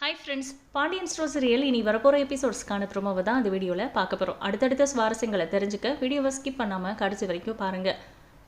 Hi friends Pandian store serial இனி வரப்போகிற எபிசோட்ஸ்க்கான ப்ரோமோவை தான் அந்த வீடியோவில் பார்க்க போகிறோம் அடுத்தடுத்த சுவாரஸ்யங்களை தெரிஞ்சுக்க வீடியோவை ஸ்கிப் பண்ணாமல் கடைசி வரைக்கும் பாருங்கள்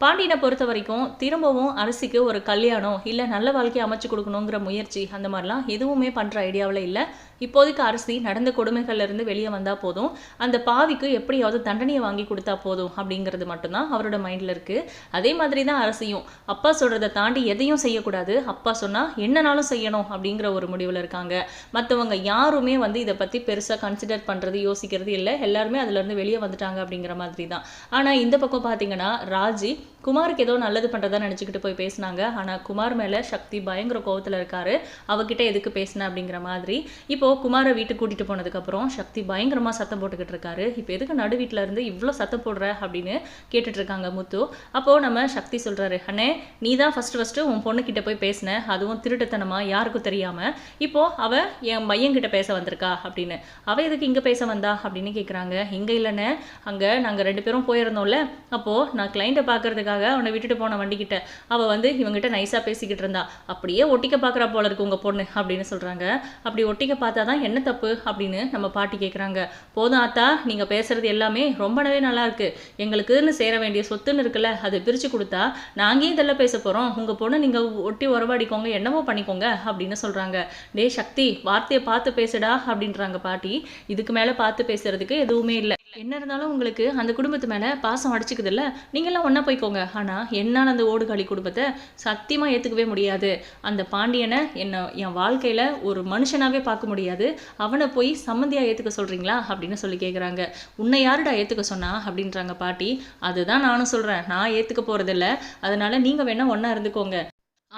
பாண்டியனை பொறுத்த வரைக்கும் திரும்பவும் அரசிக்கு ஒரு கல்யாணம் இல்லை நல்ல வாழ்க்கையை அமைச்சு கொடுக்கணுங்கிற முயற்சி அந்த மாதிரிலாம் எதுவுமே பண்ணுற ஐடியாவில் இல்லை. இப்போதைக்கு அரசி நடந்த கொடுமைகள்லேருந்து வெளியே வந்தால் போதும். அந்த பாவிக்கு எப்படியாவது தண்டனையை வாங்கி கொடுத்தா போதும் அப்படிங்கிறது மட்டும்தான் அவரோட மைண்டில் இருக்குது அதே மாதிரி தான் அரசியும். அப்பா சொல்கிறத தாண்டி எதையும் செய்யக்கூடாது. அப்பா சொன்னால் என்னனாலும் செய்யணும் அப்படிங்கிற ஒரு முடிவில் இருக்காங்க. மற்றவங்க யாருமே வந்து இதை பற்றி பெருசாக கன்சிடர் பண்ணுறது யோசிக்கிறது இல்லை. எல்லாருமே அதுலேருந்து வெளியே வந்துட்டாங்க அப்படிங்கிற மாதிரி தான் ஆனால் இந்த பக்கம் பார்த்தீங்கன்னா ராஜி குமாருக்கு ஏதோ நல்லது பண்ணுறதா நினச்சிக்கிட்டு போய் பேசினாங்க. ஆனால் குமார் மேலே சக்தி பயங்கர கோவத்தில் இருக்காரு. அவகிட்ட எதுக்கு பேசின அப்படிங்கிற மாதிரி. இப்போ குமாரை வீட்டுக்கு கூட்டிகிட்டு போனதுக்கப்புறம் சக்தி பயங்கரமாக சத்தம் போட்டுக்கிட்டு இருக்காரு. இப்போ எதுக்கு நடு வீட்டில் இருந்து இவ்வளோ சத்தம் போடுற அப்படின்னு கேட்டுட்டு இருக்காங்க முத்து. அப்போது நம்ம சக்தி சொல்கிறாரு அண்ணே நீ தான் ஃபஸ்ட்டு ஃபஸ்ட்டு உன் பொண்ணுக்கிட்ட போய் பேசின. அதுவும் திருட்டுத்தனமாக யாருக்கும் தெரியாமல் இப்போ அவ என் பையன்கிட்ட பேச வந்திருக்கா? அப்படின்னு. அவ எதுக்கு இங்கே பேச வந்தா? அப்படின்னு கேட்குறாங்க இங்கே இல்லைண்ணே. அங்கே நாங்கள் ரெண்டு பேரும் போயிருந்தோம்ல. அப்போது நான் கிளைண்ட்டை பார்க்கறதுக்காக அவனை விட்டுட்டு போன வண்டிக்கிட்ட. அவள் வந்து இவங்ககிட்ட நைஸாக பேசிக்கிட்டு இருந்தா. அப்படியே ஒட்டிக்க பார்க்குறா போல இருக்கு உங்கள் பொண்ணு அப்படின்னு சொல்கிறாங்க அப்படி ஒட்டிக்க பார்த்தா தான் என்ன தப்பு அப்படின்னு நம்ம பாட்டி கேட்குறாங்க போதும் ஆத்தா நீங்கள் பேசுறது எல்லாமே ரொம்பவே நல்லா இருக்கு. எங்களுக்குன்னு சேர வேண்டிய சொத்துன்னு இருக்குல்ல அதை பிரித்து கொடுத்தா நாங்கள் இதெல்லாம் பேச போகிறோம் உங்கள் பொண்ணு நீங்கள் ஒட்டி உறவாடிக்கோங்க என்னவோ பண்ணிக்கோங்க அப்படின்னு சொல்கிறாங்க டே சக்தி வார்த்தையை பார்த்து பேசுடா அப்படின்றாங்க பாட்டி. இதுக்கு மேலே பார்த்து பேசுறதுக்கு எதுவுமே இல்லை. என்ன இருந்தாலும் உங்களுக்கு அந்த குடும்பத்து மேலே பாசம் அடிச்சுக்குதுல்ல? நீங்களாம் ஒன்றா போய்க்கோங்க. ஆனால் என்னால் அந்த ஓடுகாலி குடும்பத்தை சத்தியமாக ஏற்றுக்கவே முடியாது. அந்த பாண்டியனை என்னை என் வாழ்க்கையில் ஒரு மனுஷனாகவே பார்க்க முடியாது. அவனை போய் சம்மந்தியாக ஏற்றுக்க சொல்கிறீங்களா அப்படின்னு சொல்லி கேட்குறாங்க உன்னை யாருடா ஏற்றுக்க சொன்னா? அப்படின்றாங்க பாட்டி. அதுதான் நானும் சொல்கிறேன் நான் ஏற்றுக்க போகிறதில்ல அதனால் நீங்கள் வேணால் ஒன்றா இருந்துக்கோங்க.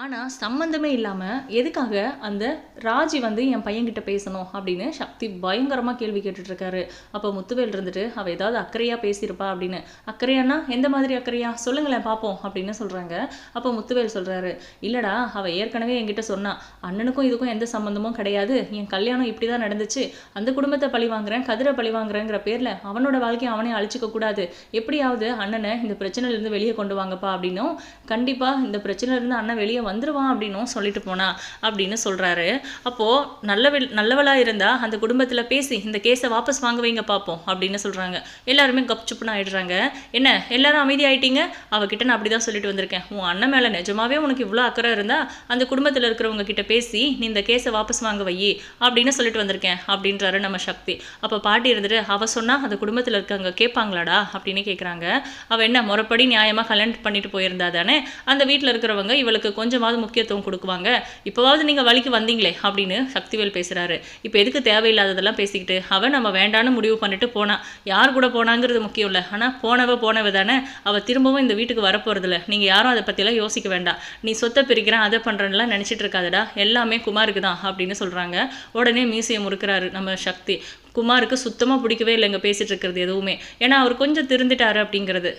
ஆனால் சம்மந்தமே இல்லாமல் எதுக்காக அந்த ராஜி வந்து என் பையன்கிட்ட பேசணும் அப்படின்னு சக்தி பயங்கரமாக கேள்வி கேட்டுட்ருக்காரு. அப்போ முத்துவேல் இருந்துட்டு அவள் ஏதாவது அக்கறையாக பேசியிருப்பா? அப்படின்னு. அக்கறையானா எந்த மாதிரி அக்கறையா? சொல்லுங்களேன் பார்ப்போம் அப்படின்னு சொல்கிறாங்க அப்போ முத்துவேல் சொல்கிறாரு இல்லைடா அவள் ஏற்கனவே என்கிட்ட சொன்னா அண்ணனுக்கும் இதுக்கும் எந்த சம்மந்தமும் கிடையாது. என் கல்யாணம் இப்படி தான் நடந்துச்சு. அந்த குடும்பத்தை பழி வாங்குறேன் கதிரை பழி வாங்குறேங்கிற பேரில் அவனோட வாழ்க்கையை அவனே அழிச்சிக்க கூடாது. எப்படியாவது அண்ணனை இந்த பிரச்சனையிலேருந்து வெளியே கொண்டு வாங்கப்பா அப்படின்னும். கண்டிப்பாக இந்த பிரச்சனையிலேருந்து அண்ணன் வெளியே வந்துருவான் அப்படின்னும் சொல்லிட்டு போனா அப்படின்னு சொல்கிறாரு அப்போது நல்லவள் நல்லவளாக இருந்தால் அந்த குடும்பத்தில் பேசி இந்த கேஸை வாபஸ் வாங்க வைங்க பார்ப்போம் அப்படின்னு சொல்கிறாங்க எல்லாருமே கப்சுப்புன்னு ஆயிடுறாங்க. என்ன எல்லாரும் அமைதியாயிட்டீங்க அவகிட்ட நான் அப்படி தான் சொல்லிட்டு வந்திருக்கேன். உன் அண்ணன் மேலே நிஜமாவே உனக்கு இவ்வளோ அக்கறை இருந்தால் அந்த குடும்பத்தில் இருக்கிறவங்க கிட்ட பேசி நீ இந்த கேஸை வாபஸ் வாங்க வை அப்படின்னு சொல்லிட்டு வந்திருக்கேன் அப்படின்றாரு நம்ம சக்தி. அப்போ பாட்டி இருந்துட்டு அவ சொன்னா அந்த குடும்பத்தில் இருக்கவங்க கேட்பாங்களாடா? அப்படின்னு கேட்குறாங்க அவ என்ன முறைப்படி நியாயமாக கல்யாணம் பண்ணிட்டு போயிருந்தா தானே? அந்த வீட்டில் இருக்கிறவங்க இவளுக்கு கொஞ்சம் கொஞ்சமாவது முக்கியத்துவம் கொடுக்குவாங்க. இப்போவாவது நீங்கள் வழிக்கு வந்தீங்களே அப்படின்னு சக்திவேல் பேசுகிறாரு இப்போ எதுக்கு தேவையில்லாததெல்லாம் பேசிக்கிட்டு அவன் நம்ம வேண்டான்னு முடிவு பண்ணிட்டு போனா யார் கூட போனாங்கிறது முக்கியம் இல்லை. ஆனால் போனவ போனவ தானே அவள் திரும்பவும் இந்த வீட்டுக்கு வரப்போகிறதில்ல நீங்கள் யாரும் அதை பற்றிலாம் யோசிக்க வேண்டாம். நீ சொத்தை பிரிக்கிறேன் அதை பண்ணுறேன்லாம் நினச்சிட்டு இருக்காதடா. எல்லாமே குமாருக்கு தான் அப்படின்னு சொல்கிறாங்க உடனே மியூசியம் முறுக்கிறாரு நம்ம சக்தி. குமாருக்கு சுத்தமாக பிடிக்கவே இல்லைங்க பேசிகிட்டு இருக்கிறது எதுவுமே. ஏன்னா அவர் கொஞ்சம் திருந்துட்டாரு அப்படிங்கிறது.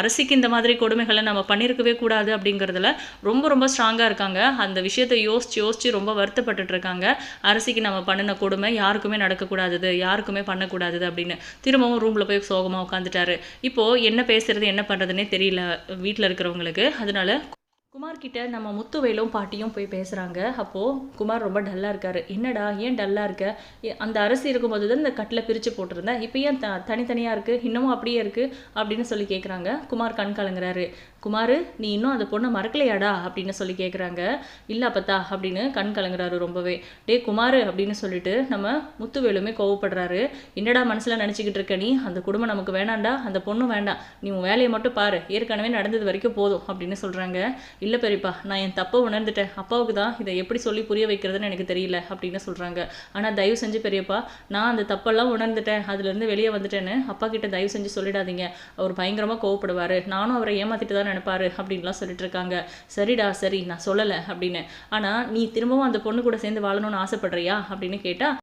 அரசிக்கு இந்த மாதிரி கொடுமைகளை நம்ம பண்ணியிருக்கவே கூடாது அப்படிங்கிறதுல ரொம்ப ரொம்ப ஸ்ட்ராங்காக இருக்காங்க. அந்த விஷயத்தை யோசிச்சு யோசிச்சு ரொம்ப வருத்தப்பட்டுட்டு இருக்காங்க. அரசிக்கு நம்ம பண்ணின கொடுமை யாருக்குமே நடக்கக்கூடாது யாருக்குமே பண்ணக்கூடாது அப்படின்னு. திரும்பவும் ரூமில் போய் சோகமாக உட்காந்துட்டாரு இப்போது என்ன பேசுறது என்ன பண்ணுறதுனே தெரியல வீட்டில் இருக்கிறவங்களுக்கு. அதனால குமார் கிட்ட நம்ம முத்துவேலும் பாட்டியும் போய் பேசுகிறாங்க அப்போது குமார் ரொம்ப டல்லாக இருக்காரு. என்னடா ஏன் டல்லாக இருக்க? அந்த அரசு இருக்கும்போது தான் இந்த கட்டில் பிரித்து போட்டிருந்தேன். இப்போ ஏன் த தனித்தனியாக இருக்குது இன்னமும் அப்படியே இருக்குது அப்படின்னு சொல்லி கேட்குறாங்க குமார் கண் கலங்குறாரு. குமார் நீ இன்னும் அந்த பொண்ணை மறக்கலையாடா? அப்படின்னு சொல்லி கேட்குறாங்க இல்லை அப்பத்தா அப்படின்னு கண் கலங்குறாரு ரொம்பவே. டே குமார் அப்படின்னு சொல்லிட்டு நம்ம முத்துவேலுமே கோவப்படுறாரு. என்னடா மனசில் நினச்சிக்கிட்டு இருக்க நீ? அந்த குடும்பம் நமக்கு வேணாண்டா அந்த பொண்ணும் வேண்டாம். நீ உன் வேலையை மட்டும் பாரு. ஏற்கனவே நடந்தது வரைக்கும் போதும் அப்படின்னு சொல்கிறாங்க இல்லை பெரியப்பா நான் என் தப்பை உணர்ந்துட்டேன். அப்பாவுக்கு தான் இதை எப்படி சொல்லி புரிய வைக்கிறதுன்னு எனக்கு தெரியல அப்படின்னு சொல்கிறாங்க ஆனால் தயவு செஞ்சு பெரியப்பா நான் அந்த தப்பெல்லாம் உணர்ந்துட்டேன். அதுலேருந்து வெளியே வந்துட்டேன்னு அப்பா கிட்ட தயவு செஞ்சு சொல்லிடாதீங்க. அவர் பயங்கரமாக கோவப்படுவார். நானும் அவரை ஏமாத்திட்டு தான் நினைப்பாரு அப்படின்லாம் சொல்லிட்டு இருக்காங்க. சரிடா சரி நான் சொல்லலை அப்படின்னு. ஆனால் நீ திரும்பவும் அந்த பொண்ணு கூட சேர்ந்து வாழணும்னு ஆசைப்படுறியா அப்படின்னு கேட்டால்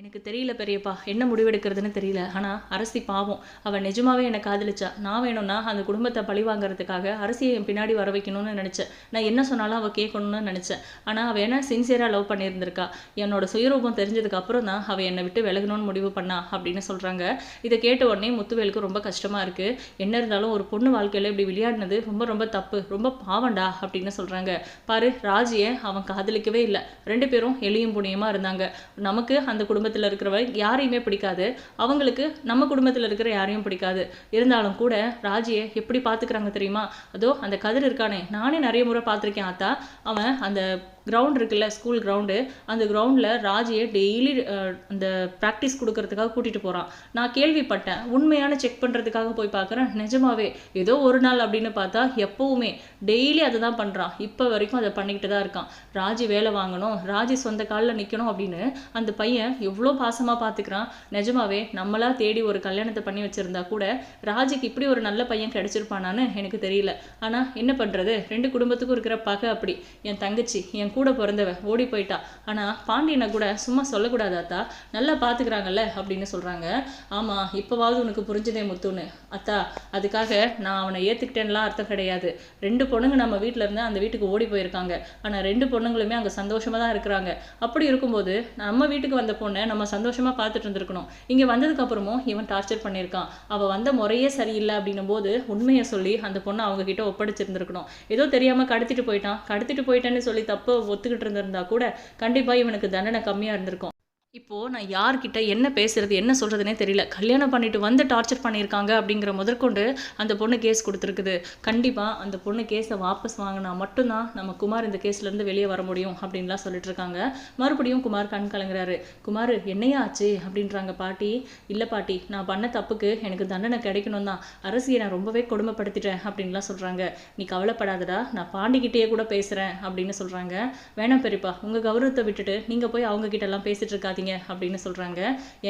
எனக்கு தெரியல பெரியப்பா. என்ன முடிவெடுக்கிறதுன்னு தெரியல. ஆனால் அரசி பாவம். அவள் நிஜமாவே என்னை காதலிச்சா. நான் வேணும்னா அந்த குடும்பத்தை பழி வாங்குறதுக்காக அரசியை என் பின்னாடி வர வைக்கணும்னு நினச்சேன். நான் என்ன சொன்னாலும் அவள் கேட்கணும்னு நினச்சேன். ஆனால் அவள் என்ன சின்சியராக லவ் பண்ணியிருந்திருக்கா? என்னோட சுயரூபம் தெரிஞ்சதுக்கு அப்புறம் தான் அவள் என்னை விட்டு விலகணும்னு முடிவு பண்ணா அப்படின்னு சொல்கிறாங்க இதை கேட்ட உடனே முத்துவேலுக்கு ரொம்ப கஷ்டமாக இருக்குது என்ன இருந்தாலும் ஒரு பொண்ணு வாழ்க்கையில் இப்படி விளையாடினது ரொம்ப ரொம்ப தப்பு. ரொம்ப பாவண்டா அப்படின்னு சொல்கிறாங்க பாரு ராஜியை அவன் காதலிக்கவே இல்லை. ரெண்டு பேரும் எளியும் புண்ணியமாக இருந்தாங்க. நமக்கு அந்த குடும்பம் குடும்பத்தில் இருக்கிறவங்க யாரையுமே பிடிக்காது. அவங்களுக்கு நம்ம குடும்பத்தில் இருக்கிற யாரையும் பிடிக்காது. இருந்தாலும் கூட ராஜியை எப்படி பார்த்துக்கிறாங்க தெரியுமா? அதோ அந்த கதிர் இருக்கானே. நானே நிறைய முறை பார்த்துருக்கேன் ஆத்தா. அவன் அந்த கிரவுண்ட் இருக்குல்ல ஸ்கூல் கிரவுண்டு அந்த கிரவுண்டில் ராஜியை டெய்லி அந்த ப்ராக்டிஸ் கொடுக்கறதுக்காக கூட்டிகிட்டு போகிறான் நான் கேள்விப்பட்டேன். உண்மையான செக் பண்ணுறதுக்காக போய் பார்க்குறேன். நிஜமாவே ஏதோ ஒரு நாள் அப்படின்னு பார்த்தா எப்போவுமே டெய்லி அதை தான் பண்ணுறான் இப்போ வரைக்கும் அதை பண்ணிக்கிட்டு தான் இருக்கான். ராஜி வேலை வாங்கணும். ராஜி சொந்த காலில் நிற்கணும் அப்படின்னு அந்த பையன் எவ்வளோ பாசமாக பார்த்துக்கிறான் நிஜமாவே நம்மளா தேடி ஒரு கல்யாணத்தை பண்ணி வச்சுருந்தா கூட ராஜிக்கு இப்படி ஒரு நல்ல பையன் கிடைச்சிருப்பானான்னு எனக்கு தெரியல. ஆனால் என்ன பண்ணுறது ரெண்டு குடும்பத்துக்கும் இருக்கிற பகை அப்படி. என் தங்கச்சி என் கூட பிறந்தவ ஓடி போயிட்டா. ஆனால் பாண்டியனை கூட சும்மா சொல்லக்கூடாது அத்தா. நல்லா பார்த்துக்கிறாங்கல்ல அப்படின்னு சொல்கிறாங்க ஆமாம் இப்போவாவது உனக்கு புரிஞ்சுதே முத்துன்னு. அத்தா அதுக்காக நான் அவனை ஏற்றுக்கிட்டேன்லாம் அர்த்தம் கிடையாது. ரெண்டு பொண்ணுங்க நம்ம வீட்டில் இருந்து அந்த வீட்டுக்கு ஓடி போயிருக்காங்க. ஆனால் ரெண்டு பொண்ணுங்களுமே அங்கே சந்தோஷமாக தான் இருக்கிறாங்க. அப்படி இருக்கும்போது நம்ம வீட்டுக்கு வந்த பொண்ணை நம்ம சந்தோஷமாக பார்த்துட்டு இருந்திருக்கணும். இங்கே வந்ததுக்கப்புறமும் இவன் டார்ச்சர் பண்ணியிருக்கான். அவள் வந்த முறையே சரியில்லை அப்படின்னும் போது உண்மையை சொல்லி அந்த பொண்ணை அவங்க கிட்ட ஒப்படைச்சிருந்துருக்கணும். ஏதோ தெரியாமல் கடத்திட்டு போயிட்டான். கடத்திட்டு போயிட்டேன்னு சொல்லி தப்பு ஒத்துக்கிட்டு இருந்திருந்தா கூட கண்டிப்பாக இவனுக்கு தண்டனை கம்மியாக இருந்திருக்கும். இப்போது நான் யார்கிட்ட என்ன பேசுறது என்ன சொல்கிறதுனே தெரியல. கல்யாணம் பண்ணிட்டு வந்து டார்ச்சர் பண்ணியிருக்காங்க அப்படிங்கிற முதற்கொண்டு அந்த பொண்ணு கேஸ் கொடுத்துருக்குது. கண்டிப்பாக அந்த பொண்ணு கேஸை வாபஸ் வாங்கினா மட்டும்தான் நம்ம குமார் இந்த கேஸ்லேருந்து வெளியே வர முடியும் அப்படின்லாம் சொல்லிட்டு இருக்காங்க மறுபடியும் குமார் கண் கலங்குறாரு. குமார் என்னையா ஆச்சு? அப்படின்றாங்க பாட்டி. இல்லை பாட்டி நான் பண்ண தப்புக்கு எனக்கு தண்டனை கிடைக்கணும் தான் அரசியை நான் ரொம்பவே கொடுமைப்படுத்திட்டேன் அப்படின்லாம் சொல்கிறாங்க நீ கவலைப்படாதடா நான் பாண்டிக்கிட்டேயே கூட பேசுகிறேன் அப்படின்னு சொல்கிறாங்க வேணாம் பெரியப்பா உங்கள் கௌரவத்தை விட்டுட்டு நீங்கள் போய் அவங்க பேசிகிட்டு இருக்காதீங்க. பண்ணாதீங்க அப்படின்னு சொல்கிறாங்க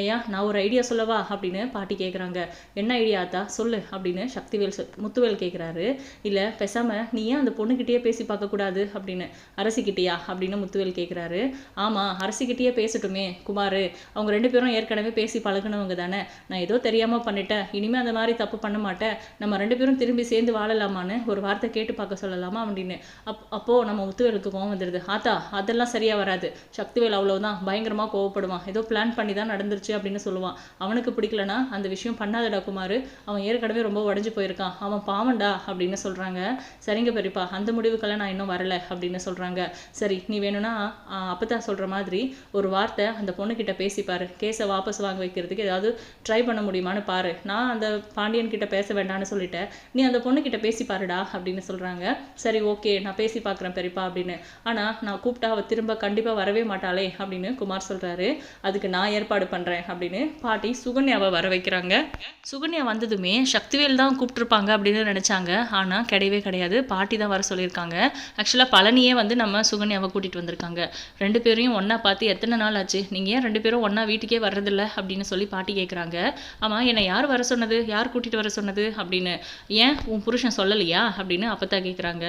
ஏயா நான் ஒரு ஐடியா சொல்லவா அப்படின்னு பாட்டி கேட்குறாங்க என்ன ஐடியா ஆத்தா சொல்லு அப்படின்னு சக்திவேல் முத்துவேல் கேட்குறாரு இல்லை பெசாமல் நீ ஏன் அந்த பொண்ணுக்கிட்டேயே பேசி பார்க்கக்கூடாது அப்படின்னு அரசிக்கிட்டேயா அப்படின்னு முத்துவேல் கேட்குறாரு ஆமாம் அரசிக்கிட்டேயே பேசட்டுமே குமார். அவங்க ரெண்டு பேரும் ஏற்கனவே பேசி பழகுனவங்க தானே. நான் ஏதோ தெரியாமல் பண்ணிட்டேன். இனிமேல் அந்த மாதிரி தப்பு பண்ண மாட்டேன். நம்ம ரெண்டு பேரும் திரும்பி சேர்ந்து வாழலாமான்னு ஒரு வார்த்தை கேட்டு பார்க்க சொல்லலாமா அப்படின்னு. அப் அப்போது நம்ம முத்துவேலுக்கு கோவம் வந்துடுது ஆத்தா அதெல்லாம் சரியாக வராது. சக்திவேல் அவ்வளவுதான். பயங்கரமாக கோவப்படுவான் ஏதோ பிளான் பண்ணி தான் நடந்துருச்சு அப்படின்னு சொல்லுவான். அவனுக்கு பிடிக்கலனா அந்த விஷயம் பண்ணாதடா குமார். அவன் ஏற்கனவே ரொம்ப உடஞ்சி போயிருக்கான். அவன் பாவண்டா அப்படின்னு சொல்கிறாங்க சரிங்க பெரியப்பா அந்த முடிவுக்கெல்லாம் நான் இன்னும் வரலை அப்படின்னு சொல்கிறாங்க சரி நீ வேணும்னா அப்பதான் சொல்கிற மாதிரி ஒரு வார்த்தை அந்த பொண்ணுக்கிட்ட பேசிப்பார் கேஸை வாபஸ் வாங்க வைக்கிறதுக்கு ஏதாவது ட்ரை பண்ண முடியுமான்னு பாரு. நான் அந்த பாண்டியன் கிட்ட பேச வேண்டாம்னு சொல்லிட்டேன். நீ அந்த பொண்ணுக்கிட்ட பேசி பாருடா அப்படின்னு சொல்கிறாங்க சரி ஓகே நான் பேசி பார்க்குறேன் பெரியப்பா அப்படின்னு. ஆனால் நான் கூப்பிட்டா அவள் திரும்ப கண்டிப்பாக வரவே மாட்டாளே அப்படின்னு குமார் சொல்கிறாரு அதுக்கு நான் ஏற்பாடு பண்ணுறேன் அப்படின்னு பாட்டி சுகன்யாவை வர வைக்கிறாங்க. சுகன்யா வந்ததுமே சக்திவேல் தான் கூப்பிட்டுருப்பாங்க அப்படின்னு நினச்சாங்க. ஆனால் கிடையவே கிடையாது. பாட்டி தான் வர சொல்லியிருக்காங்க. ஆக்சுவலாக பழனியே வந்து நம்ம சுகன்யாவை கூட்டிகிட்டு வந்திருக்காங்க. ரெண்டு பேரையும் ஒன்றா பார்த்து எத்தனை நாள் ஆச்சு? நீங்கள் ஏன் ரெண்டு பேரும் ஒன்றா வீட்டுக்கே வர்றதில்ல? அப்படின்னு சொல்லி பாட்டி கேட்குறாங்க ஆமாம் என்னை யார் வர சொன்னது? யார் கூட்டிகிட்டு வர சொன்னது? அப்படின்னு. ஏன்? உன் புருஷன் சொல்லலையா? அப்படின்னு அப்பத்தா கேட்குறாங்க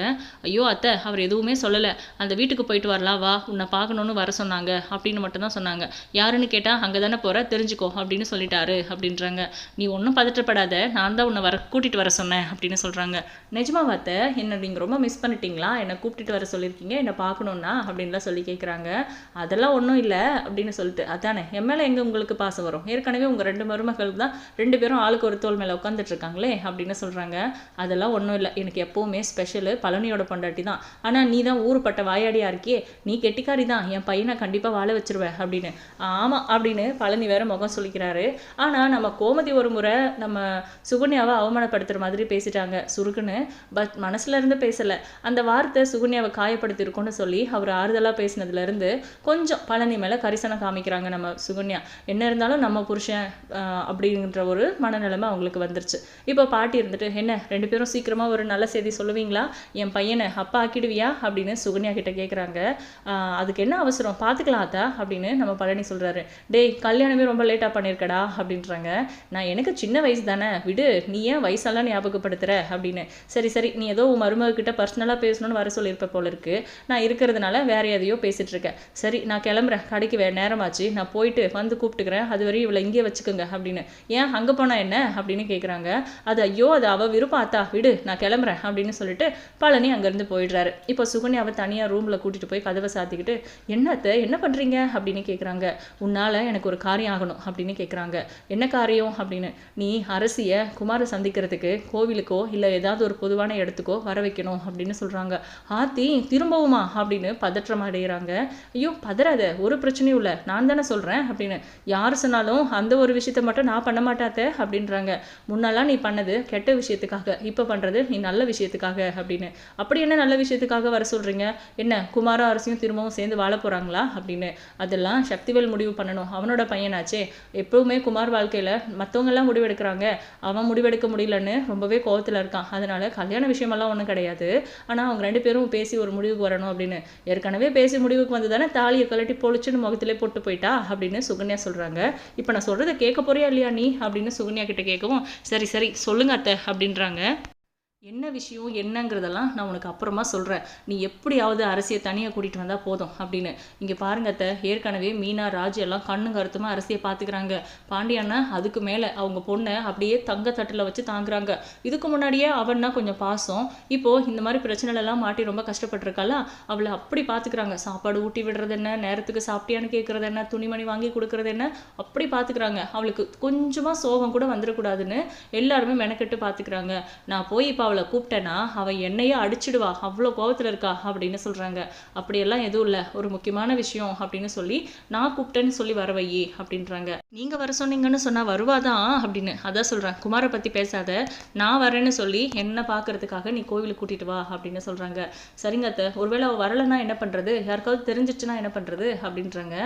ஐயோ அத்தை அவர் எதுவுமே சொல்லலை. அந்த வீட்டுக்கு போயிட்டு வரலாம் வா. உன்னை பார்க்கணுன்னு வர சொன்னாங்க. அப்படின்னு மட்டும்தான் சொன்னாங்க. யாருன்னு கேட்டால் அங்கே தானே போகிற தெரிஞ்சுக்கோ அப்படின்னு சொல்லிட்டாரு அப்படின்றாங்க. நீ ஒன்றும் பதற்றப்படாத நான் தான் உன்னை வர கூட்டிகிட்டு வர சொன்னேன் அப்படின்னு சொல்கிறாங்க நிஜமா வார்த்தை என்னை நீங்கள் ரொம்ப மிஸ் பண்ணிட்டீங்களா? என்னை கூப்பிட்டுட்டு வர சொல்லியிருக்கீங்க என்னை பார்க்கணுன்னா அப்படின்லாம் சொல்லி கேட்குறாங்க அதெல்லாம் ஒன்றும் இல்லை அப்படின்னு சொல்லிட்டு அதானே என் மேலே எங்கே உங்களுக்கு பாசம் வரும்? ஏற்கனவே உங்கள் ரெண்டு மருமகள் தான் ரெண்டு பேரும் ஆளுக்கு ஒரு தோல் மேலே உட்காந்துட்டு இருக்காங்களே அப்படின்னு சொல்கிறாங்க அதெல்லாம் ஒன்றும் இல்லை எனக்கு எப்போவுமே ஸ்பெஷலு பழனியோட பொண்டாட்டி தான். ஆனால் நீ தான் ஊருப்பட்ட வாயாடியா இருக்கியே? நீ கெட்டிக்காரி தான். என் பையனை கண்டிப்பாக வாழ வச்சிருவேன் அப்படின்னு. ஆமாம் அப்படின்னு பழனி வேற முகம் சொல்லிக்கிறாரு ஆனால் நம்ம கோமதி ஒரு முறை நம்ம சுகன்யாவை அவமானப்படுத்துகிற மாதிரி பேசிட்டாங்க சுருக்குன்னு. பட் மனசுல இருந்து பேசலை. அந்த வார்த்தை சுகன்யாவை காயப்படுத்தியிருக்கோன்னு சொல்லி அவர் ஆறுதலாக பேசினதுலேருந்து கொஞ்சம் பழனி மேலே கரிசனம் காமிக்கிறாங்க நம்ம சுகன்யா என்ன இருந்தாலும் நம்ம புருஷன் ஆஹ், அப்படின்ற ஒரு மனநிலைமை அவங்களுக்கு வந்துருச்சு. இப்போ பாட்டி இருந்துட்டு என்ன ரெண்டு பேரும் சீக்கிரமாக ஒரு நல்ல செய்தி சொல்லுவீங்களா? என் பையனை அப்பா ஆக்கிடுவியா? அப்படின்னு சுகன்யா கிட்ட கேட்குறாங்க அதுக்கு என்ன அவசரம்? பார்த்துக்கலாத்தா அப்படின்னு நம்ம பழனி பழனி சொல்கிறாரு டேய் கல்யாணமே ரொம்ப லேட்டாக பண்ணியிருக்கடா அப்படின்றாங்க. நான் எனக்கு சின்ன வயசு தானே விடு நீ ஏன் வயசெல்லாம் ஞாபகப்படுத்துற? அப்படின்னு. சரி சரி நீ ஏதோ உன் மருமகிட்ட பர்சனலாக பேசணும்னு வர சொல்லியிருப்ப போல இருக்கு. நான் இருக்கிறதுனால வேற எதையோ பேசிட்டு இருக்கேன் சரி நான் கிளம்புறேன். கடைக்கு வே நேரமாச்சு. நான் போயிட்டு வந்து கூப்பிட்டுக்கிறேன். அது வரையும் இவளை இங்கே வச்சுக்கோங்க அப்படின்னு. ஏன் அங்கே போனால் என்ன? அப்படின்னு கேட்குறாங்க அது ஐயோ அது அவள் விருப்பம். அத்தா விடு நான் கிளம்புறேன் அப்படின்னு சொல்லிட்டு பழனி அங்கேருந்து போயிடுறாரு. இப்போ சுகன்யாவை தனியாக ரூமில் கூட்டிகிட்டு போய் கதவை சாத்திக்கிட்டு என்னத்தை என்ன பண்ணுறீங்க அப்படின்னு கேட்குறாங்க உன்னால் எனக்கு ஒரு காரியம் ஆகணும் அப்படின்னு கேட்குறாங்க என்ன காரியம் அப்படின்னு? நீ அரசியை குமாரை சந்திக்கிறதுக்கு கோவிலுக்கோ இல்லை ஏதாவது ஒரு பொதுவான இடத்துக்கோ வர வைக்கணும் அப்படின்னு சொல்கிறாங்க ஆத்தி திரும்பவுமா அப்படின்னு பதற்றம் அடைகிறாங்க ஐயோ பதறாத ஒரு பிரச்சனையும் இல்லை. நான் தானே சொல்கிறேன் அப்படின்னு. யார் சொன்னாலும் அந்த ஒரு விஷயத்த மட்டும் நான் பண்ண மாட்டாத்த அப்படின்றாங்க. முன்னெல்லாம் நீ பண்ணது கெட்ட விஷயத்துக்காக இப்போ பண்ணுறது நீ நல்ல விஷயத்துக்காக அப்படின்னு. அப்படி என்ன நல்ல விஷயத்துக்காக வர சொல்கிறீங்க என்ன குமார அரசியும் திரும்பவும் சேர்ந்து வாழ போகிறாங்களா அப்படின்னு. அதெல்லாம் சக்திவேல் முடிவு பண்ணணும். அவனோட பையனாச்சே. எப்பவுமே குமார் வாழ்க்கையில் மற்றவங்கெல்லாம் முடிவெடுக்கிறாங்க. அவன் முடிவெடுக்க முடியலன்னு ரொம்பவே கோவத்தில் இருக்கான். அதனால கல்யாண விஷயமெல்லாம் ஒன்றும் கிடையாது. ஆனால் அவங்க ரெண்டு பேரும் பேசி ஒரு முடிவுக்கு வரணும் அப்படின்னு. ஏற்கனவே பேசி முடிவுக்கு வந்து தானே தாலியை கழட்டி பொழிச்சுன்னு முகத்திலே போட்டு போயிட்டா அப்படின்னு சுகன்யா சொல்கிறாங்க இப்போ நான் சொல்கிறத கேட்க போறியா இல்லையா நீ? அப்படின்னு சுகன்யா கிட்ட கேட்கவும் சரி சரி சொல்லுங்க அத்தை அப்படின்றாங்க. என்ன விஷயம் என்னங்கிறதெல்லாம் நான் உனக்கு அப்புறமா சொல்கிறேன் நீ எப்படியாவது அரசியை தனியாக கூட்டிகிட்டு வந்தால் போதும் அப்படின்னு. இங்கே பாருங்க அத்தை ஏற்கனவே மீனா ராஜ் எல்லாம் கண்ணு கருத்துமாக அரசியை பார்த்துக்கிறாங்க பாண்டியண்ணா அதுக்கு மேலே அவங்க பொண்ணை அப்படியே தங்க தட்டில் வச்சு தாங்குறாங்க. இதுக்கு முன்னாடியே அவன்னா கொஞ்சம் பாசம். இப்போது இந்த மாதிரி பிரச்சனைலாம் மாட்டி ரொம்ப கஷ்டப்பட்டிருக்காளா? அவளை அப்படி பார்த்துக்கிறாங்க சாப்பாடு ஊட்டி விடுறது என்ன? நேரத்துக்கு சாப்பிட்டியான்னு கேட்குறது என்ன? துணிமணி வாங்கி கொடுக்குறது என்ன? அப்படி பார்த்துக்கிறாங்க அவளுக்கு கொஞ்சமாக சோகம் கூட வந்துடக்கூடாதுன்னு எல்லாருமே மெனக்கெட்டு பார்த்துக்கிறாங்க நான் போய் இப்போ அவளை கூப்பிட்டேன்னா அவள் என்னையே அடிச்சிடுவா. அவ்வளோ கோபத்தில் இருக்கா அப்படின்னு சொல்கிறாங்க அப்படியெல்லாம் எதுவும் இல்லை. ஒரு முக்கியமான விஷயம் அப்படின்னு சொல்லி நான் கூப்பிட்டேன்னு சொல்லி வர வை அப்படின்றாங்க. நீங்கள் வர சொன்னீங்கன்னு சொன்னால் வருவாதான் அப்படின்னு. அதான் சொல்கிறேன் குமாரை பற்றி பேசாத. நான் வரேன்னு சொல்லி என்ன பார்க்கறதுக்காக நீ கோவிலுக்கு கூட்டிட்டு வா அப்படின்னு சொல்கிறாங்க சரிங்க அத்தை. ஒருவேளை அவள் வரலைன்னா என்ன பண்ணுறது யாருக்காவது தெரிஞ்சிச்சுன்னா என்ன பண்ணுறது அப்படின்றாங்க.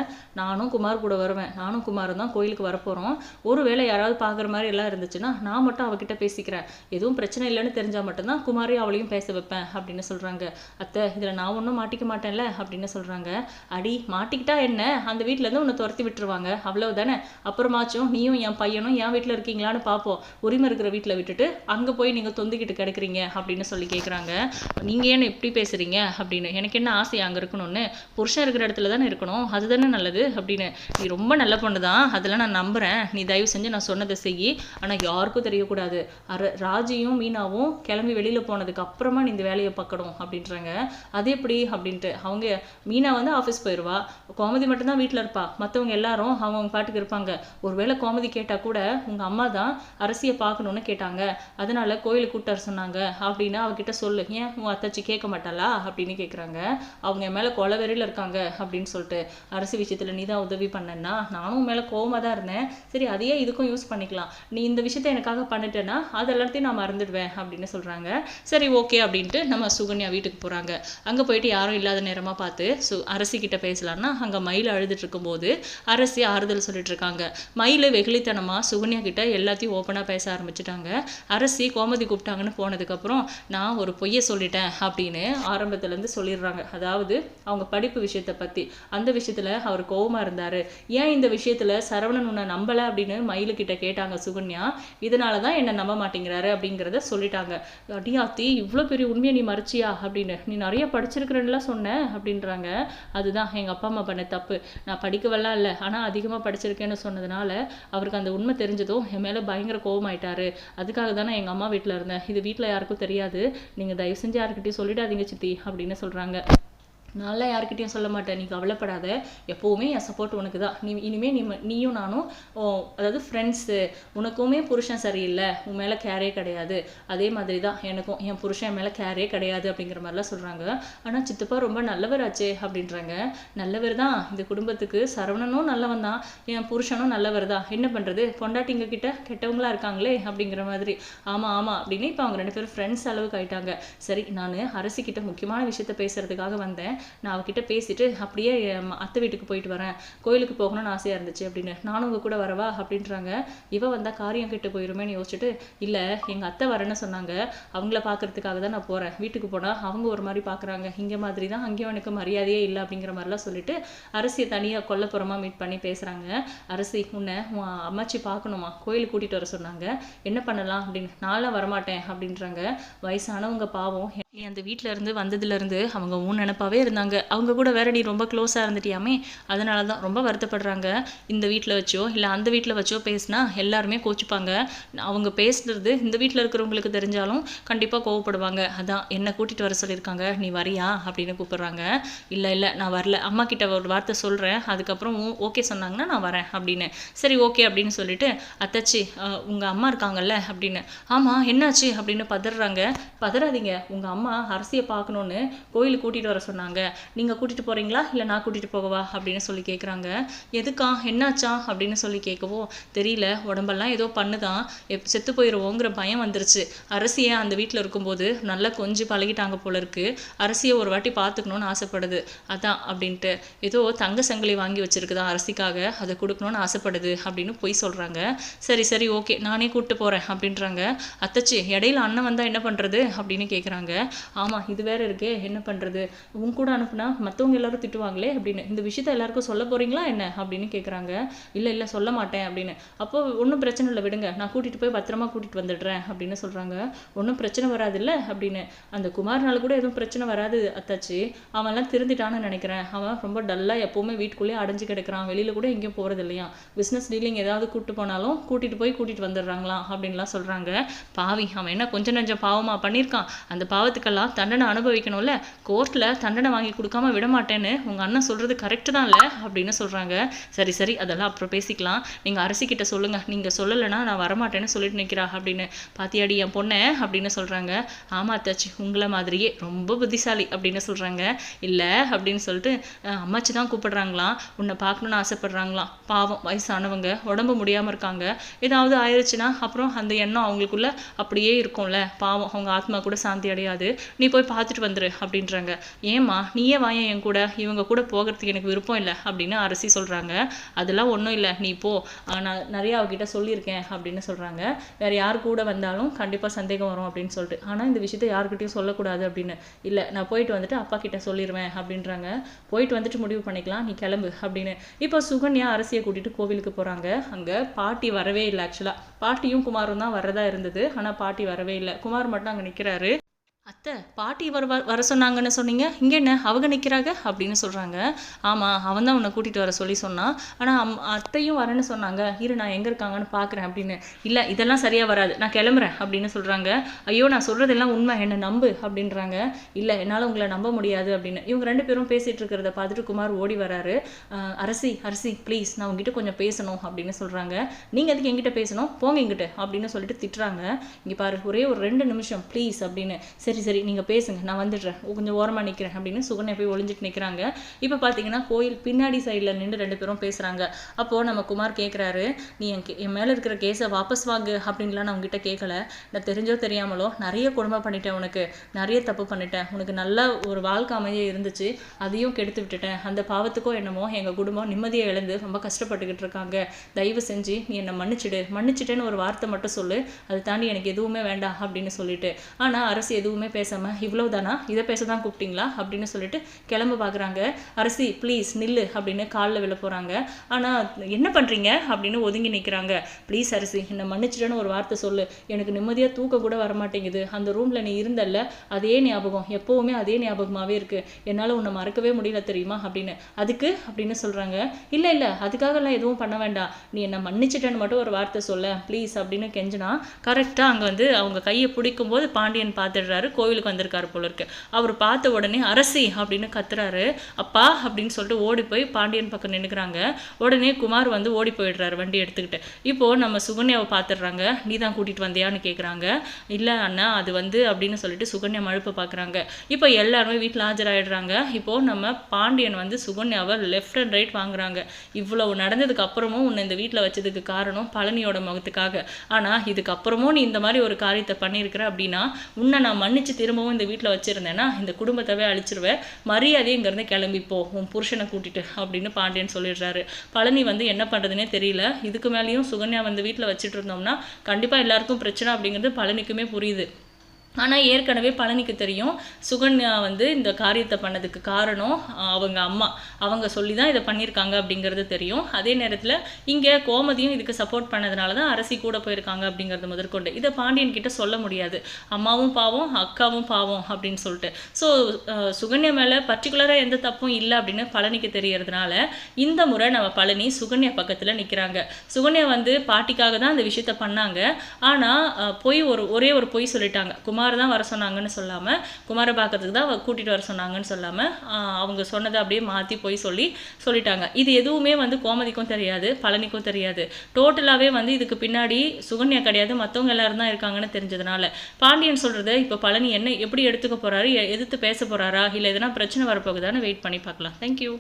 நானும் குமார் கூட வருவேன். நானும் குமாரும் தான் கோயிலுக்கு வரப்போகிறோம் ஒருவேளை யாராவது பார்க்குற மாதிரி எல்லாம் இருந்துச்சுன்னா நான் மட்டும் அவகிட்ட பேசிக்கிறேன். எதுவும் பிரச்சனை இல்லைன்னு தெரிஞ்ச செஞ்சால் மட்டும்தான் குமாரி அவளையும் பேச வைப்பேன் அப்படின்னு சொல்கிறாங்க அத்தை இதில் நான் ஒன்றும் மாட்டிக்க மாட்டேன்ல அப்படின்னு சொல்கிறாங்க அடி மாட்டிக்கிட்டா என்ன? அந்த வீட்டிலேருந்து உன்னை துரத்தி விட்டுருவாங்க. அவ்வளவுதானே? அப்புறமாச்சும் நீயும் என் பையனும் என் வீட்டில் இருக்கீங்களான்னு பார்ப்போம் உரிமை இருக்கிற வீட்டில் விட்டுட்டு அங்கே போய் நீங்கள் தொந்திக்கிட்டு கிடக்குறீங்க அப்படின்னு சொல்லி கேட்குறாங்க நீங்கள் ஏன் இப்படி பேசுகிறீங்க அப்படின்னு. எனக்கு என்ன ஆசை அங்கே இருக்கணும்னு? புருஷன் இருக்கிற இடத்துல தானே இருக்கணும். அதுதானே நல்லது அப்படின்னு. நீ ரொம்ப நல்ல பொண்ணு தான் அதெல்லாம் நான் நம்புகிறேன் நீ தயவு செஞ்சு நான் சொன்னதை செய். ஆனால் யாருக்கும் தெரியக்கூடாது. அர ராஜியும் மீனாவும் கிளம்பி வெளியில் போனதுக்கு அப்புறமா நீ இந்த வேலையை பார்க்கணும் அப்படின்றாங்க. அது எப்படி அப்படின்ட்டு. அவங்க மீனா வந்து ஆஃபீஸ் போயிடுவா கோமதி மட்டும்தான் வீட்டில் இருப்பா. மற்றவங்க எல்லாரும் அவங்க பாட்டுக்கு இருப்பாங்க. ஒருவேளை கோமதி கேட்டால் கூட உங்கள் அம்மா தான் அரசியை பார்க்கணுன்னு கேட்டாங்க. அதனால கோயிலுக்கு கூட்டார் சொன்னாங்க. அப்படின்னு அவகிட்ட சொல்லு. ஏன் உன் அத்தாச்சி கேட்க மாட்டாளா? அப்படின்னு கேட்குறாங்க அவங்க மேலே கொலவெறியில் இருக்காங்க அப்படின்னு சொல்லிட்டு. அரசு விஷயத்தில் நீ தான் உதவி பண்ணேன்னா நானும் மேலே கோவமாக தான் இருந்தேன். சரி அதையே இதுக்கும் யூஸ் பண்ணிக்கலாம். நீ இந்த விஷயத்த எனக்காக பண்ணிட்டேன்னா அது எல்லாத்தையும் நான் மறந்துடுவேன் அப்படின்னு சொல்கிறாங்க சரி ஓகே அப்படின்ட்டு நம்ம சுகன்யா வீட்டுக்கு போகிறாங்க அங்கே போயிட்டு யாரும் இல்லாத நேரமாக பார்த்து சு அரசி கிட்ட பேசலான்னா அங்கே மயில் அழுதுட்டு இருக்கும்போது அரசி ஆறுதல் சொல்லிட்டு இருக்காங்க. மயில் வெகுளித்தனமாக சுகன்யா கிட்ட எல்லாத்தையும் ஓப்பனாக பேச ஆரம்பிச்சிட்டாங்க. அரசி கோமதி கூப்பிட்டாங்கன்னு போனதுக்கப்புறம் நான் ஒரு பொய்யை சொல்லிட்டேன் அப்படின்னு ஆரம்பத்துலேருந்து சொல்லிடுறாங்க. அதாவது அவங்க படிப்பு விஷயத்தை பற்றி அந்த விஷயத்தில் அவர் கோபமாக இருந்தார். ஏன் இந்த விஷயத்தில் சரவணன் உன்னை நம்பலை? அப்படின்னு மயிலுக்கிட்ட கேட்டாங்க சுகன்யா. இதனால தான் என்னை நம்ப மாட்டேங்கிறாரு அப்படிங்கிறத சொல்லிட்டாங்க. அடியாத்தி இவ்வளோ பெரிய உண்மையை நீ மறைச்சியா அப்படின்னு. நீ நிறைய படிச்சிருக்கிறன்னுலாம் சொன்ன அப்படின்றாங்க. அதுதான் எங்கள் அப்பா அம்மா பண்ண தப்பு. நான் படிக்கவெல்லாம் இல்லை. ஆனால் அதிகமாக படிச்சிருக்கேன்னு சொன்னதுனால அவருக்கு அந்த உண்மை தெரிஞ்சதும் என் மேலே பயங்கர கோபமாயிட்டாரு அதுக்காக தான் நான் எங்கள் அம்மா வீட்டில் இருந்தேன். இது வீட்டில் யாருக்கும் தெரியாது. நீங்கள் தயவு செஞ்சு யாருக்கிட்டையும் சொல்லிடாதீங்க சித்தி அப்படின்னு சொல்கிறாங்க நான்லாம் யார்கிட்டையும் சொல்ல மாட்டேன் நீ கவலைப்படாத. எப்போவுமே என் சப்போர்ட் உனக்கு தான். நீ இனிமேல் நீ நீயும் நானும் ஓ, அதாவது ஃப்ரெண்ட்ஸு உனக்குமே புருஷன் சரியில்லை உன் மேலே கேரே கிடையாது. அதே மாதிரி தான் எனக்கும். என் புருஷன் மேலே கேரே கிடையாது அப்படிங்கிற மாதிரிலாம் சொல்கிறாங்க ஆனால் சித்தப்பா ரொம்ப நல்லவராச்சே அப்படின்றாங்க. நல்லவர் தான். இந்த குடும்பத்துக்கு சரவணனும் நல்லவன் தான். என் புருஷனும் நல்லவர் தான். என்ன பண்ணுறது பொண்டாட்டிங்க கிட்ட கெட்டவங்களா இருக்காங்களே அப்படிங்கிற மாதிரி. ஆமாம் ஆமாம் அப்படின்னு இப்போ அவங்க ரெண்டு பேரும் ஃப்ரெண்ட்ஸ் அளவுக்கு ஆயிட்டாங்க. சரி நான் அரசிக்கிட்ட முக்கியமான விஷயத்த பேசுகிறதுக்காக வந்தேன். நான் அவகிட்ட பேசிட்டு அப்படியே அத்தை வீட்டுக்கு போயிட்டு வரேன். கோயிலுக்கு போகணும்னு ஆசையாக இருந்துச்சு அப்படின்னு. நானும் உங்க கூட வரவா? அப்படின்றாங்க. இவ வந்தால் காரியம் கெட்டு போயிருமேன்னு யோசிச்சுட்டு இல்லை எங்கள் அத்தை வரேன்னு சொன்னாங்க. அவங்கள பார்க்கறதுக்காக தான் நான் போகிறேன் வீட்டுக்கு போனால் அவங்க ஒரு மாதிரி பார்க்குறாங்க இங்கே மாதிரி தான் அங்கேயும் எனக்கு மரியாதையே இல்லை அப்படிங்கிற மாதிரிலாம் சொல்லிட்டு அரசியை தனியாக கொல்லப்புறமாக மீட் பண்ணி பேசுகிறாங்க அரசி உன்னை உன் அம்மாச்சி பார்க்கணுமா கோயிலுக்கு கூட்டிகிட்டு வர சொன்னாங்க. என்ன பண்ணலாம்? அப்படின்னு. நான்லாம் வரமாட்டேன் அப்படின்றாங்க. வயசானவங்க பாவம். நீ அந்த வீட்டில் இருந்து வந்ததுலேருந்து அவங்க உன் நினப்பாவே இருந்தாங்க. அவங்க கூட வேற நீ ரொம்ப க்ளோஸாக இருந்துட்டியாமே? அதனால தான் ரொம்ப வருத்தப்படுறாங்க. இந்த வீட்டில் வச்சோ இல்லை அந்த வீட்டில் வச்சோ பேசினா எல்லாருமே கோச்சிப்பாங்க. அவங்க பேசுறது இந்த வீட்டில் இருக்கிறவங்களுக்கு தெரிஞ்சாலும் கண்டிப்பாக கோவப்படுவாங்க. அதான் என்னை கூட்டிகிட்டு வர சொல்லியிருக்காங்க. நீ வரியா? அப்படின்னு கூப்பிட்றாங்க. இல்லை இல்லை நான் வரல. அம்மா கிட்ட ஒரு வார்த்தை சொல்கிறேன் அதுக்கப்புறம் ஓகே சொன்னாங்கன்னா நான் வரேன் அப்படின்னு. சரி ஓகே அப்படின்னு சொல்லிட்டு அத்தாச்சி உங்கள் அம்மா இருக்காங்கல்ல? அப்படின்னு. ஆமாம் என்னாச்சு? அப்படின்னு பதறாங்க. பதறாதீங்க. உங்கள் அம்மா அரசியை பார்க்கணுன்னு கோயிலுக்கு கூட்டிகிட்டு வர சொன்னாங்க. நீங்கள் கூட்டிகிட்டு போகிறீங்களா இல்லை நான் கூட்டிகிட்டு போகவா? அப்படின்னு சொல்லி கேட்குறாங்க எதுக்கா? என்னாச்சா? அப்படின்னு சொல்லி கேட்கவோ தெரியல. உடம்பெல்லாம் ஏதோ பண்ணுதான். எப் செத்து போயிடுவோங்கிற பயம் வந்துருச்சு. அரசியை அந்த வீட்டில் இருக்கும்போது நல்லா கொஞ்சம் பழகிட்டாங்க போல இருக்கு. அரசியை ஒரு வாட்டி பார்த்துக்கணுன்னு ஆசைப்படுது. அதான் அப்படின்ட்டு. ஏதோ தங்க சங்கிலி வாங்கி வச்சிருக்குதா அரசிக்காக? அதை கொடுக்கணும்னு ஆசைப்படுது அப்படின்னு பொய் சொல்கிறாங்க சரி சரி ஓகே. நானே கூப்பிட்டு போகிறேன் அப்படின்றாங்க. அத்தச்சி இடையில அண்ணன் வந்தால் என்ன பண்ணுறது அப்படின்னு கேட்குறாங்க ஆமாம் இது வேற இருக்கே என்ன பண்ணுறது உன் கூட அனுப்புனா மற்றவங்க எல்லாரும் திட்டுவாங்களே அப்படின்னு. இந்த விஷயத்த எல்லாருக்கும் சொல்ல போறீங்களா என்ன? அப்படின்னு கேட்குறாங்க இல்லை இல்லை சொல்ல மாட்டேன் அப்படின்னு. அப்போ ஒன்றும் பிரச்சனை இல்லை விடுங்க. நான் கூட்டிகிட்டு போய் பத்திரமா கூட்டிகிட்டு வந்துடுறேன் அப்படின்னு சொல்கிறாங்க ஒன்றும் பிரச்சனை வராதுல்ல அப்படின்னு. அந்த குமார்னால கூட எதுவும் பிரச்சனை வராது அத்தாச்சி. அவன்லாம் திருந்திட்டான்னு நினைக்கிறேன். அவன் ரொம்ப டல்லாக எப்போவுமே வீட்டுக்குள்ளேயே அடைஞ்சு கிடக்கிறான். வெளியில் கூட எங்கேயும் போகிறது இல்லையா? பிஸ்னஸ் டீலிங் ஏதாவது கூப்பிட்டு போனாலும் கூட்டிகிட்டு போய் கூட்டிகிட்டு வந்துடுறாங்களாம் அப்படின்லாம் சொல்கிறாங்க பாவி அவன் என்ன கொஞ்சம் நஞ்சம் பாவமாக பண்ணியிருக்கான்? அந்த பாவத்துக்கு பாவத்துக்கெல்லாம் தண்டனை அனுபவிக்கணும்ல? கோர்ட்டில் தண்டனை வாங்கி கொடுக்காம விட மாட்டேன்னு உங்கள் அண்ணன் சொல்கிறது கரெக்டு தான் இல்லை அப்படின்னு சொல்கிறாங்க சரி சரி அதெல்லாம் அப்புறம் பேசிக்கலாம். நீங்கள் அரசிக்கிட்ட சொல்லுங்கள் நீங்கள் சொல்லலைன்னா நான் வரமாட்டேன்னு சொல்லிட்டு நிற்கிறா அப்படின்னு. பாத்தியாடி என் பொண்ணை அப்படின்னு சொல்கிறாங்க ஆமா அத்தாச்சி உங்களை மாதிரியே ரொம்ப புத்திசாலி அப்படின்னு சொல்கிறாங்க இல்லை அப்படின்னு சொல்லிட்டு அம்மாச்சி தான் கூப்பிடுறாங்களாம். உன்னை பார்க்கணுன்னு ஆசைப்படுறாங்களாம். பாவம் வயசானவங்க உடம்பு முடியாமல் இருக்காங்க. ஏதாவது ஆயிடுச்சுன்னா அப்புறம் அந்த எண்ணம் அவங்களுக்குள்ள அப்படியே இருக்கும்ல. பாவம் அவங்க ஆத்மா கூட சாந்தி அடையாது. நீ போய் பார்த்துட்டு வந்துரு அப்படின்றாங்க. ஏம்மா நீயே வாயேன் என் கூட. இவங்க கூட போகிறதுக்கு எனக்கு விருப்பம் இல்லை அப்படின்னு அரசி சொல்கிறாங்க அதெல்லாம் ஒன்றும் இல்லை நீ போ. நான் நிறையா அவகிட்ட சொல்லியிருக்கேன் அப்படின்னு சொல்கிறாங்க வேற யார் கூட வந்தாலும் கண்டிப்பாக சந்தேகம் வரும் அப்படின்னு சொல்லிட்டு. ஆனால் இந்த விஷயத்த யாருக்கிட்டையும் சொல்லக்கூடாது அப்படின்னு. இல்லை நான் போயிட்டு வந்துட்டு அப்பா கிட்ட சொல்லிடுவேன் அப்படின்றாங்க. போயிட்டு வந்துட்டு முடிவு பண்ணிக்கலாம் நீ கிளம்பு அப்படின்னு. இப்போ சுகன்யா அரசியை கூட்டிட்டு கோவிலுக்கு போகிறாங்க அங்கே பாட்டி வரவே இல்லை ஆக்சுவலாக பாட்டியும் குமாரும் தான் வரதா இருந்தது. ஆனால் பாட்டி வரவே இல்லை. குமார் மட்டும் அங்கே நிற்கிறாரு அத்தை பாட்டி வர வர- வர சொன்னாங்கன்னு சொன்னீங்க. இங்கே என்ன அவங்க நிற்கிறாங்க அப்படின்னு சொல்கிறாங்க ஆமாம் அவன் தான் உன்னை கூட்டிகிட்டு வர சொல்லி சொன்னான் ஆனால் அம் அத்தையும் வரேன்னு சொன்னாங்க. இரு நான் எங்கே இருக்காங்கன்னு பார்க்குறேன் அப்படின்னு. இல்லை இதெல்லாம் சரியாக வராது. நான் கிளம்புறேன் அப்படின்னு சொல்கிறாங்க ஐயோ நான் சொல்கிறதெல்லாம் உண்மை. என்னை நம்பு அப்படின்றாங்க. இல்லை என்னால் உங்களை நம்ப முடியாது அப்படின்னு. இவங்க ரெண்டு பேரும் பேசிகிட்டு இருக்கிறத பார்த்துட்டு குமார் ஓடி வராரு. அரசி அரசி ப்ளீஸ் நான் உங்ககிட்ட கொஞ்சம் பேசணும் அப்படின்னு சொல்கிறாங்க நீங்கள் அதுக்கு என்கிட்ட பேசணும்? போங்க எங்கிட்ட அப்படின்னு சொல்லிட்டு திட்டுறாங்க. இங்கே பாரு ஒரே ஒரு ரெண்டு நிமிஷம் ப்ளீஸ் அப்படின்னு. சரி சரி நீங்கள் பேசுங்க நான் வந்துடுறேன். கொஞ்சம் ஓரமாக நிற்கிறேன் அப்படின்னு சுகன்யா போய் ஒளிஞ்சிட்டு நிற்கிறாங்க இப்போ பார்த்தீங்கன்னா கோயில் பின்னாடி சைடில் நின்று ரெண்டு பேரும் பேசுகிறாங்க அப்போது நம்ம குமார் கேட்குறாரு நீ என் கே- என் மேலே இருக்கிற கேஸை வாபஸ் வாங்கு அப்படின்லாம் நான் உங்ககிட்ட கேட்கல நான் தெரிஞ்சோ தெரியாமலோ நிறைய கொடுமை பண்ணிட்டேன் உனக்கு நிறைய தப்பு பண்ணிட்டேன். உனக்கு நல்ல ஒரு வாழ்க்கை அமைய இருந்துச்சு அதையும் கெடுத்து விட்டுட்டேன். அந்த பாவத்துக்கோ என்னமோ எங்கள் குடும்பம் நிம்மதியை இழந்து ரொம்ப கஷ்டப்பட்டுக்கிட்டு இருக்காங்க. தயவு செஞ்சு நீ என்னை மன்னிச்சிடு. மன்னிச்சிட்டேன்னு ஒரு வார்த்தை மட்டும் சொல்லு. அதை தாண்டி எனக்கு எதுவுமே வேண்டாம் அப்படின்னு சொல்லிட்டு. ஆனால் அரசு எதுவுமே பேசாமல் இவ்வளவுதானா? இதை பேச தான் கூப்பிட்டீங்களா? அப்படின்னு சொல்லிட்டு கிளம்ப பார்க்குறாங்க அரசி ப்ளீஸ் நில்லு அப்படின்னு காலில் விழ போகிறாங்க ஆனால் என்ன பண்ணுறீங்க அப்படின்னு ஒதுங்கி நிற்கிறாங்க ப்ளீஸ் அரசி என்னை மன்னிச்சிட்டேன்னு ஒரு வார்த்தை சொல்லு. எனக்கு நிம்மதியாக தூக்க கூட வர மாட்டேங்குது அந்த ரூமில் நீ இருந்தல்ல அதே ஞாபகம் எப்போவுமே அதே ஞாபகமாகவே இருக்குது என்னால் உன்னை மறக்கவே முடியல தெரியுமா? அப்படின்னு. அதுக்கு? அப்படின்னு சொல்கிறாங்க இல்லை இல்லை அதுக்காகலாம் எதுவும் பண்ண வேண்டாம். நீ என்னை மன்னிச்சிட்டேன்னு மட்டும் ஒரு வார்த்தை சொல்ல ப்ளீஸ் அப்படின்னு கெஞ்சினா கரெக்டாக அங்கே வந்து அவங்க கையை பிடிக்கும்போது பாண்டியன் பார்த்துடுறாரு கோவிலுக்கு வந்திருக்காரு போல இருக்கு. அவர் பார்த்த உடனே அரசி அப்படின்னு கத்துறாரு. அப்பா அப்படின்னு சொல்லிட்டு ஓடி போய் பாண்டியன் பக்கம் நின்னுக்கிறாங்க. உடனே குமார் வந்து ஓடி போயிடுறாரு வண்டி எடுத்துக்கிட்டு. இப்போ நம்ம சுகன்யாவை பார்த்துடுறாங்க. நீ தான் கூட்டிட்டு வந்தியான்னு கேட்குறாங்க இல்லை அண்ணா அது வந்து அப்படின்னு சொல்லிட்டு சுகன்யா மழுப்ப பார்க்குறாங்க இப்போ எல்லாருமே வீட்டில் ஆஜராயிடுறாங்க. இப்போ நம்ம பாண்டியன் வந்து சுகன்யாவை லெஃப்ட் அண்ட் ரைட் வாங்குறாங்க. இவ்வளவு நடந்ததுக்கு அப்புறமும் உன்னை இந்த வீட்டில் வச்சதுக்கு காரணம் பழனியோட முகத்துக்காக. ஆனால் இதுக்கப்புறமும் நீ இந்த மாதிரி ஒரு காரியத்தை பண்ணியிருக்கிற அப்படின்னா உன்னை நான் மண்ணு மன்னிச்சு திரும்பவும் இந்த வீட்டில் வச்சுருந்தேன்னா இந்த குடும்பத்தவே அழிச்சிருவேன் மரியாதையை இங்கேருந்து கிளம்பி போ உன் புருஷனை கூட்டிட்டு அப்படின்னு பாண்டியன் சொல்லிடுறாரு. பழனி வந்து என்ன பண்ணுறதுனே தெரியல. இதுக்கு மேலேயும் சுகன்யா வந்து வீட்டில் வச்சுட்டு இருந்தோம்னா கண்டிப்பாக எல்லாருக்கும் பிரச்சனை அப்படிங்கிறது பழனிக்குமே புரியுது. ஆனால் ஏற்கனவே பழனிக்கு தெரியும். சுகன்யா வந்து இந்த காரியத்தை பண்ணதுக்கு காரணம் அவங்க அம்மா. அவங்க சொல்லி தான் இதை பண்ணியிருக்காங்க அப்படிங்கிறது தெரியும். அதே நேரத்தில் இங்கே கோமதியும் இதுக்கு சப்போர்ட் பண்ணதுனால தான் அரசி கூட போயிருக்காங்க அப்படிங்கிறது முதற்கொண்டு. இதை பாண்டியன் கிட்ட சொல்ல முடியாது. அம்மாவும் பாவம் அக்காவும் பாவம் அப்படின்னு சொல்லிட்டு. ஸோ சுகன்யா மேலே பர்டிகுலராக எந்த தப்பும் இல்லை அப்படின்னு பழனிக்கு தெரியறதுனால இந்த முறை நம்ம பழனி சுகன்யா பக்கத்தில் நிற்கிறாங்க சுகன்யா வந்து பாட்டிக்காக தான் அந்த விஷயத்த பண்ணாங்க. ஆனால் பொய் ஒரு ஒரே ஒரு பொய் சொல்லிட்டாங்க. குமார் தான் வர சொன்னாங்கன்னு சொல்லாமல் குமாரை பார்க்கறதுக்கு தான் கூட்டிகிட்டு வர சொன்னாங்கன்னு சொல்லாமல் அவங்க சொன்னதை அப்படியே மாற்றி போய் சொல்லி சொல்லிட்டாங்க. இது எதுவுமே வந்து கோமதிக்கும் தெரியாது பழனிக்கும் தெரியாது. டோட்டலாகவே வந்து இதுக்கு பின்னாடி சுகன்யா கிடையாது மற்றவங்க எல்லாரும் தான் இருக்காங்கன்னு தெரிஞ்சதுனால. பாண்டியன் சொல்கிறது இப்போ பழனி என்ன எப்படி எடுத்துக்க போகிறாரு எதிர்த்து பேச போகிறாரா இல்லை எதனா பிரச்சனை வரப்போகுதான்னு வெயிட் பண்ணி பார்க்கலாம். தேங்க்யூ